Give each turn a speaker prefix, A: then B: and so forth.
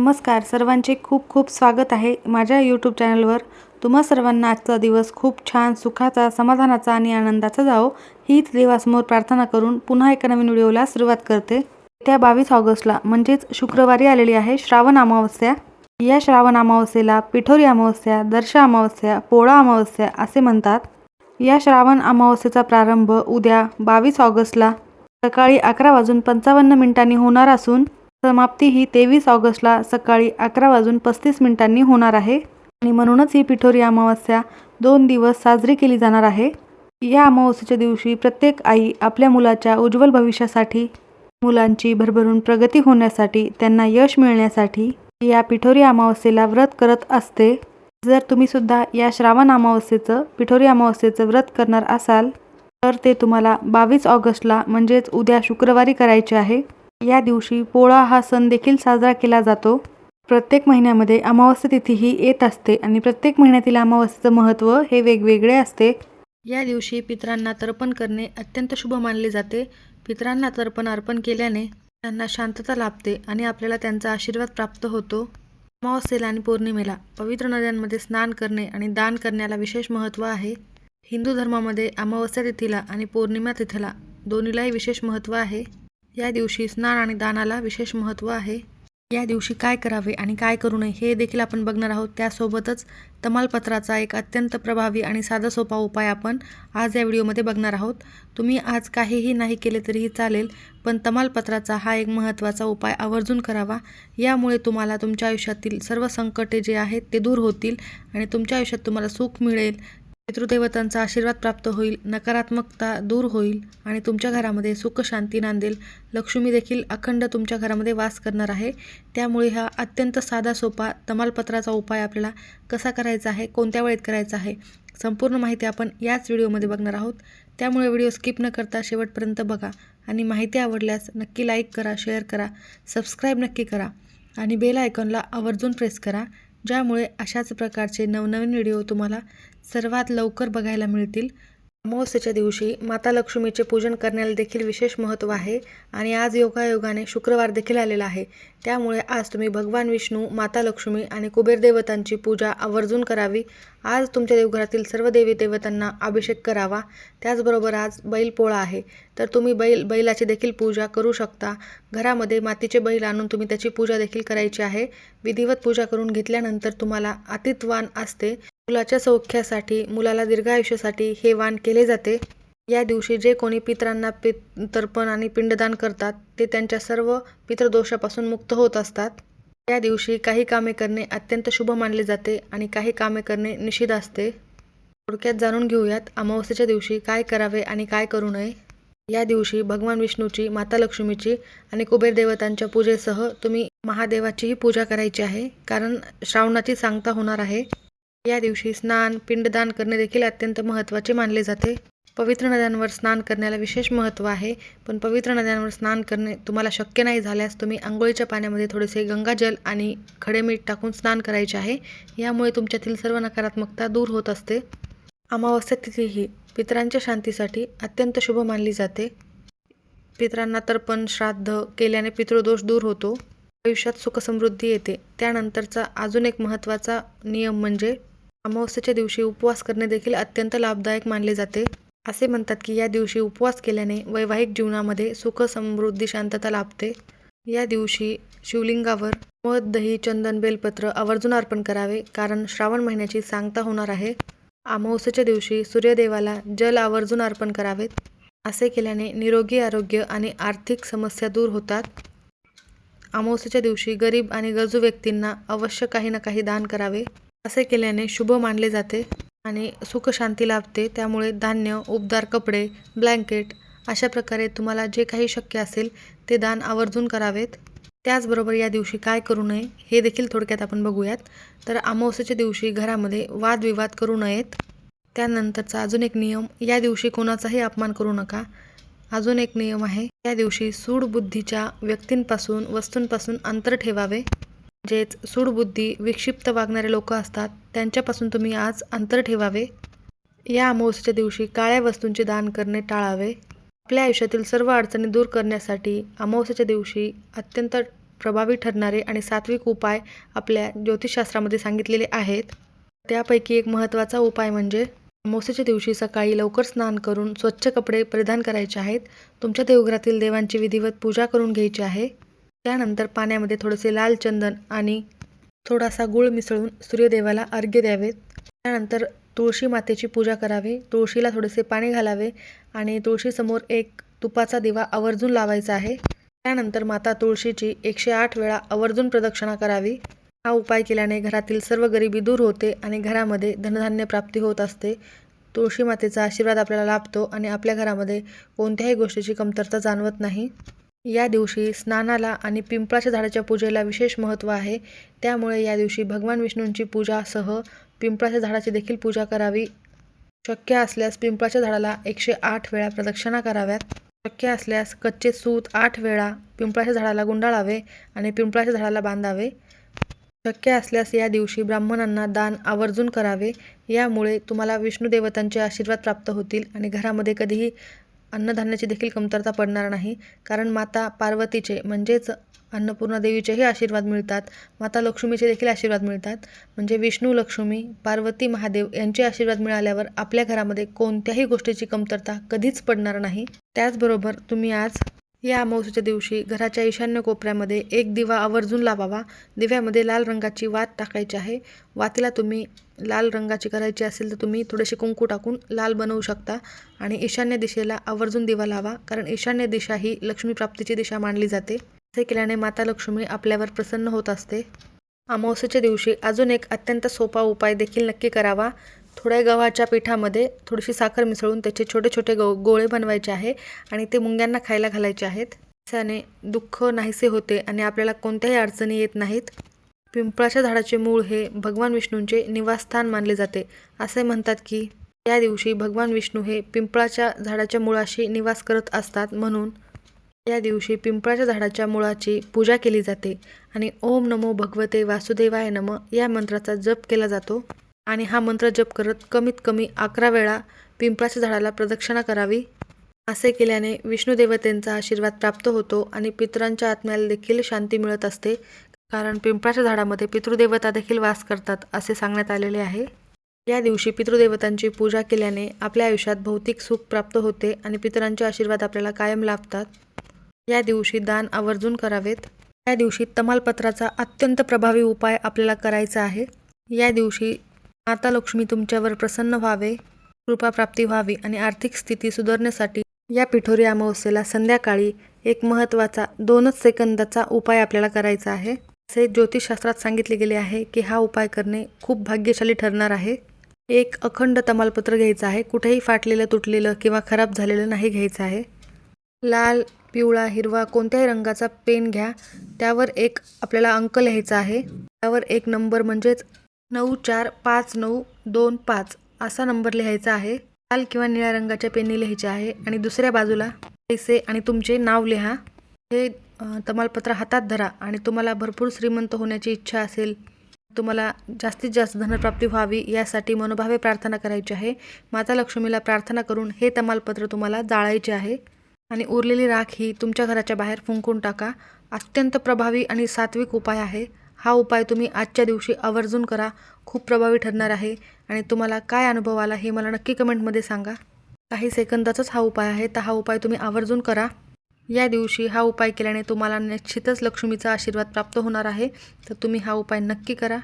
A: नमस्कार सर्वांचे खूप खूप स्वागत आहे माझ्या यूट्यूब चॅनलवर तुम्हा सर्वांना आजचा दिवस खूप छान सुखाचा समाधानाचा आणि आनंदाचा जावो. हीच देवासमोर प्रार्थना करून पुन्हा एका नवीन व्हिडिओला सुरुवात करते. येत्या बावीस ऑगस्टला म्हणजेच शुक्रवारी आलेली आहे श्रावण अमावस्या. या श्रावण अमावस्येला पिठोरी अमावस्या दर्श अमावस्या पोळा अमावस्या असे म्हणतात. या श्रावण अमावस्येचा प्रारंभ उद्या बावीस ऑगस्टला. सकाळी अकरा वाजून पंचावन्न मिनिटांनी होणार असून समाप्ती ही तेवीस ऑगस्टला सकाळी अकरा वाजून पस्तीस मिनिटांनी होणार आहे. आणि म्हणूनच ही पिठोरी अमावस्या दोन दिवस साजरी केली जाणार आहे. या अमावस्येच्या दिवशी प्रत्येक आई आपल्या मुलाच्या उज्ज्वल भविष्यासाठी मुलांची भरभरून प्रगती होण्यासाठी त्यांना यश मिळण्यासाठी या पिठोरी अमावस्येला व्रत करत असते. जर तुम्ही सुद्धा या श्रावण अमावस्येचं पिठोरी अमावस्येचं व्रत करणार असाल तर ते तुम्हाला बावीस ऑगस्टला म्हणजेच उद्या शुक्रवारी करायचे आहे. या दिवशी पोळा हा सण देखील साजरा केला जातो. प्रत्येक महिन्यामध्ये अमावस्या तिथी ही येत असते आणि प्रत्येक महिन्यातील अमावस्येचं महत्त्व हे वेगवेगळे असते. या दिवशी पितरांना तर्पण करणे अत्यंत शुभ मानले जाते. पितरांना तर्पण अर्पण केल्याने त्यांना शांतता लाभते आणि आपल्याला त्यांचा आशीर्वाद प्राप्त होतो. अमावस्येला आणि पौर्णिमेला पवित्र नद्यांमध्ये स्नान करणे आणि दान करण्याला विशेष महत्त्व आहे. हिंदू धर्मामध्ये अमावस्या तिथीला आणि पौर्णिमा तिथीला दोन्हीलाही विशेष महत्त्व आहे. या दिवशी स्नान आणि दानाला विशेष महत्त्व आहे. या दिवशी काय करावे आणि काय करू नये हे देखील आपण बघणार आहोत. त्यासोबतच तमालपत्राचा एक अत्यंत प्रभावी आणि साधा सोपा उपाय आपण आज या व्हिडिओमध्ये बघणार आहोत. तुम्ही आज काहीही नाही केले तरीही चालेल पण तमालपत्राचा हा एक महत्त्वाचा उपाय आवर्जून करावा. यामुळे तुम्हाला तुमच्या आयुष्यातील सर्व संकटे जे आहेत ते दूर होतील आणि तुमच्या आयुष्यात तुम्हाला सुख मिळेल. पितृदेवतांचा आशीर्वाद प्राप्त होईल नकारात्मकता दूर होईल आणि तुमच्या घरामध्ये सुख शांती नांदेल. लक्ष्मी देखील अखंड तुमच्या घरामध्ये वास करणार आहे. त्यामुळे हा अत्यंत साधा सोपा तमालपत्राचा उपाय आपल्याला कसा करायचा आहे कोणत्या वेळेत करायचा आहे संपूर्ण माहिती आपण याच व्हिडिओमध्ये बघणार आहोत. त्यामुळे व्हिडिओ स्किप न करता शेवटपर्यंत बघा आणि माहिती आवडल्यास नक्की लाईक करा शेअर करा सबस्क्राईब नक्की करा आणि बेल आयकॉनला आवर्जून प्रेस करा. ज्यामुळे अशाच प्रकारचे नवनवीन व्हिडिओ तुम्हाला सर्वात लवकर बघायला मिळतील. अमावस्येच्या दिवशी माता लक्ष्मीचे पूजन करण्याला देखील विशेष महत्त्व आहे आणि आज योगायोगाने शुक्रवार देखील आलेला आहे. त्यामुळे आज तुम्ही भगवान विष्णू माता लक्ष्मी आणि कुबेर देवतांची पूजा आवर्जून करावी. आज तुमच्या देवघरातील सर्व देवी देवतांना अभिषेक करावा. त्याचबरोबर आज बैलपोळा आहे. तर तुम्ही बैल बैलाची देखील पूजा करू शकता. घरामध्ये मातीचे बैल आणून तुम्ही त्याची पूजा देखील करायची आहे. विधिवत पूजा करून घेतल्यानंतर तुम्हाला अतित्वान असते. मुलाच्या सौख्यासाठी मुलाला दीर्घायुष्यासाठी हे वाण केले जाते. या दिवशी जे कोणी पितरांना पित तर्पण आणि पिंडदान करतात ते त्यांच्या सर्व पितृदोषापासून मुक्त होत असतात. या दिवशी काही कामे करणे अत्यंत शुभ मानले जाते आणि काही कामे करणे निषिद्ध असते. थोडक्यात जाणून घेऊयात अमावस्येच्या दिवशी काय करावे आणि काय करू नये. या दिवशी भगवान विष्णूची माता लक्ष्मीची आणि कुबेर देवतांच्या पूजेसह तुम्ही महादेवाचीही पूजा करायची आहे कारण श्रावणाची सांगता होणार आहे. या दिवशी स्नान पिंडदान करणे देखील अत्यंत महत्त्वाचे मानले जाते. पवित्र नद्यांवर स्नान करण्याला विशेष महत्त्व आहे पण पवित्र नद्यांवर स्नान करणे तुम्हाला शक्य नाही झाल्यास तुम्ही आंघोळीच्या पाण्यामध्ये थोडेसे गंगाजल आणि खडे मीठ टाकून स्नान करायचे आहे. यामुळे तुमच्यातील सर्व नकारात्मकता दूर होत असते. अमावस्या तिथी ही पितरांच्या शांतीसाठी अत्यंत शुभ मानली जाते. पितरांना तर्पण श्राद्ध केल्याने पितृदोष दूर होतो. आयुष्यात सुखसमृद्धी येते. त्यानंतरचा अजून एक महत्त्वाचा नियम म्हणजे अमावस्येच्या दिवशी उपवास करणे देखील अत्यंत लाभदायक मानले जाते. असे म्हणतात की या दिवशी उपवास केल्याने वैवाहिक जीवनामध्ये सुख समृद्धी शांतता लाभते. या दिवशी शिवलिंगावर मध दही चंदन बेलपत्र आवर्जून अर्पण करावे कारण श्रावण महिन्याची सांगता होणार आहे. अमावस्येच्या दिवशी सूर्यदेवाला जल आवर्जून अर्पण करावेत. असे केल्याने निरोगी आरोग्य आणि आर्थिक समस्या दूर होतात. अमावस्येच्या दिवशी गरीब आणि गरजू व्यक्तींना अवश्य काही ना काही दान करावे. असे केल्याने शुभ मानले जाते आणि सुखशांती लाभते. त्यामुळे धान्य उबदार कपडे ब्लँकेट अशा प्रकारे तुम्हाला जे काही शक्य असेल ते दान आवर्जून करावेत. त्याचबरोबर या दिवशी काय करू नये हे देखील थोडक्यात आपण बघूयात. तर अमावस्येच्या दिवशी घरामध्ये वादविवाद करू नयेत. त्यानंतरचा अजून एक नियम या दिवशी कोणाचाही अपमान करू नका. अजून एक नियम आहे या दिवशी सूडबुद्धीच्या व्यक्तींपासून वस्तूंपासून अंतर ठेवावे. म्हणजेच सूडबुद्धी विक्षिप्त वागणारे लोक असतात त्यांच्यापासून तुम्ही आज अंतर ठेवावे? या अमावस्येच्या दिवशी काळ्या वस्तूंचे दान करणे टाळावे? आपल्या आयुष्यातील सर्व अडचणी दूर करण्यासाठी अमावस्येच्या दिवशी अत्यंत प्रभावी ठरणारे आणि सात्विक उपाय आपल्या ज्योतिषशास्त्रामध्ये सांगितलेले आहेत. त्यापैकी एक महत्त्वाचा उपाय म्हणजे अमावस्येच्या दिवशी सकाळी लवकर स्नान करून स्वच्छ कपडे परिधान करायचे आहेत. तुमच्या देवघरातील देवांची विधिवत पूजा करून घ्यायची आहे. त्यानंतर पाण्यामध्ये थोडेसे लाल चंदन आणि थोडासा गूळ मिसळून सूर्यदेवाला अर्घ्य द्यावेत त्यानंतर तुळशी मातेची पूजा करावी. तुळशीला थोडेसे पाणी घालावे आणि तुळशीसमोर एक तुपाचा दिवा आवर्जून लावायचा आहे. त्यानंतर माता तुळशीची एकशे आठ वेळा आवर्जून प्रदक्षिणा करावी. हा उपाय केल्याने घरातील सर्व गरिबी दूर होते आणि घरामध्ये धनधान्य प्राप्ती होत असते. तुळशी मातेचा आशीर्वाद आपल्याला लाभतो आणि आपल्या घरामध्ये कोणत्याही गोष्टीची कमतरता जाणवत नाही. या दिवशी स्नानाला आणि पिंपळाच्या झाडाच्या पूजेला विशेष महत्त्व आहे. त्यामुळे या दिवशी भगवान विष्णूंची पूजासह पिंपळाच्या झाडाची देखील पूजा करावी. शक्य असल्यास पिंपळाच्या झाडाला एकशे आठ वेळा प्रदक्षिणा कराव्यात. शक्य असल्यास कच्चे सूत आठ वेळा पिंपळाच्या झाडाला गुंडाळावे आणि पिंपळाच्या झाडाला बांधावे. शक्य असल्यास या दिवशी ब्राह्मणांना दान आवर्जून करावे. यामुळे तुम्हाला विष्णू देवतांचे आशीर्वाद प्राप्त होतील आणि घरामध्ये कधीही अन्नधान्याची देखील कमतरता पडणार नाही कारण माता पार्वतीचे म्हणजेच अन्नपूर्णा देवीचेही आशीर्वाद मिळतात. माता लक्ष्मीचे देखील आशीर्वाद मिळतात. म्हणजे विष्णू लक्ष्मी पार्वती महादेव यांचे आशीर्वाद मिळाल्यावर आपल्या घरामध्ये कोणत्याही गोष्टीची कमतरता कधीच पडणार नाही. त्याचबरोबर तुम्ही आज या अमावस्येच्या दिवशी घराच्या ईशान्य कोपऱ्यामध्ये एक दिवा आवर्जून लावावा. दिव्यामध्ये लाल रंगाची वात टाकायची आहे. वातीला तुम्ही लाल रंगाची करायची असेल तर तुम्ही थोडेसे कुंकू टाकून लाल बनवू शकता आणि ईशान्य दिशेला आवर्जून दिवा लावा कारण ईशान्य दिशा ही लक्ष्मी प्राप्तीची दिशा मानली जाते. असे केल्याने माता लक्ष्मी आपल्यावर प्रसन्न होत असते. अमावस्येच्या दिवशी अजून एक अत्यंत सोपा उपाय देखील नक्की करावा. थोड्या गव्हाच्या पिठामध्ये थोडीशी साखर मिसळून त्याचे छोटे छोटे गो गोळे बनवायचे आहे आणि ते मुंग्यांना खायला घालायचे आहेत. त्याने दुःख नाहीसे होते आणि आपल्याला कोणत्याही अडचणी येत नाहीत. पिंपळाच्या झाडाचे मूळ हे भगवान विष्णूंचे निवासस्थान मानले जाते. असे म्हणतात की या दिवशी भगवान विष्णू हे पिंपळाच्या झाडाच्या मुळाशी निवास करत असतात म्हणून या दिवशी पिंपळाच्या झाडाच्या मुळाची पूजा केली जाते आणि ओम नमो भगवते वासुदेवाय नम या मंत्राचा जप केला जातो. आणि हा मंत्र जप करत कमीत कमी अकरा वेळा पिंपळाच्या झाडाला प्रदक्षिणा करावी. असे केल्याने विष्णू देवतेंचा आशीर्वाद प्राप्त होतो आणि पितरांच्या आत्म्याला देखील शांती मिळत असते. कारण पिंपळाच्या झाडामध्ये पितृदेवता देखील वास करतात असे सांगण्यात आलेले आहे. या दिवशी पितृदेवतांची पूजा केल्याने आपल्या आयुष्यात भौतिक सुख प्राप्त होते आणि पितरांचे आशीर्वाद आपल्याला कायम लाभतात. या दिवशी दान आवर्जून करावेत. या दिवशी तमालपत्राचा अत्यंत प्रभावी उपाय आपल्याला करायचा आहे. या दिवशी माता लक्ष्मी तुमच्यावर प्रसन्न व्हावे कृपाप्राप्ती व्हावी आणि आर्थिक स्थिती सुधारण्यासाठी या पिठोरी अमावस्येला संध्याकाळी एक महत्त्वाचा दोनच सेकंदाचा उपाय आपल्याला करायचा आहे. असे ज्योतिषशास्त्रात सांगितले गेले आहे की हा उपाय करणे खूप भाग्यशाली ठरणार आहे. एक अखंड तमालपत्र घ्यायचं आहे कुठेही फाटलेलं तुटलेलं किंवा खराब झालेलं नाही घ्यायचं आहे. लाल पिवळा हिरवा कोणत्याही रंगाचा पेन घ्या त्यावर एक आपल्याला अंक लिहायचा आहे. त्यावर एक नंबर म्हणजेच नऊ चार पाच नऊ दोन पाच असा नंबर लिहायचा आहे. लाल किंवा निळ्या रंगाच्या पेनने लिहायचे आहे आणि दुसऱ्या बाजूला पैसे आणि तुमचे नाव लिहा. हे तमालपत्र हातात धरा आणि तुम्हाला भरपूर श्रीमंत होण्याची इच्छा असेल तुम्हाला जास्तीत जास्त धनप्राप्ती व्हावी यासाठी मनोभावे प्रार्थना करायची आहे. माता लक्ष्मीला प्रार्थना करून हे तमालपत्र तुम्हाला जाळायचे आहे. आणि उरलेली राख ही तुमच्या घराच्या बाहेर फुंकून टाका. अत्यंत प्रभावी आणि सात्विक उपाय आहे. हा उपाय तुम्ही आजच्या दिवशी आवर्जून करा. खूप प्रभावी ठरणार आहे. आणि तुम्हाला काय अनुभव आला हे मला नक्की कमेंटमध्ये सांगा. काही सेकंदाचाच हा उपाय आहे. तर हा उपाय तुम्ही आवर्जून करा. या दिवशी हा उपाय केल्याने तुम्हाला निश्चितच लक्ष्मीचा आशीर्वाद प्राप्त होणार आहे. तर तुम्ही हा उपाय नक्की करा.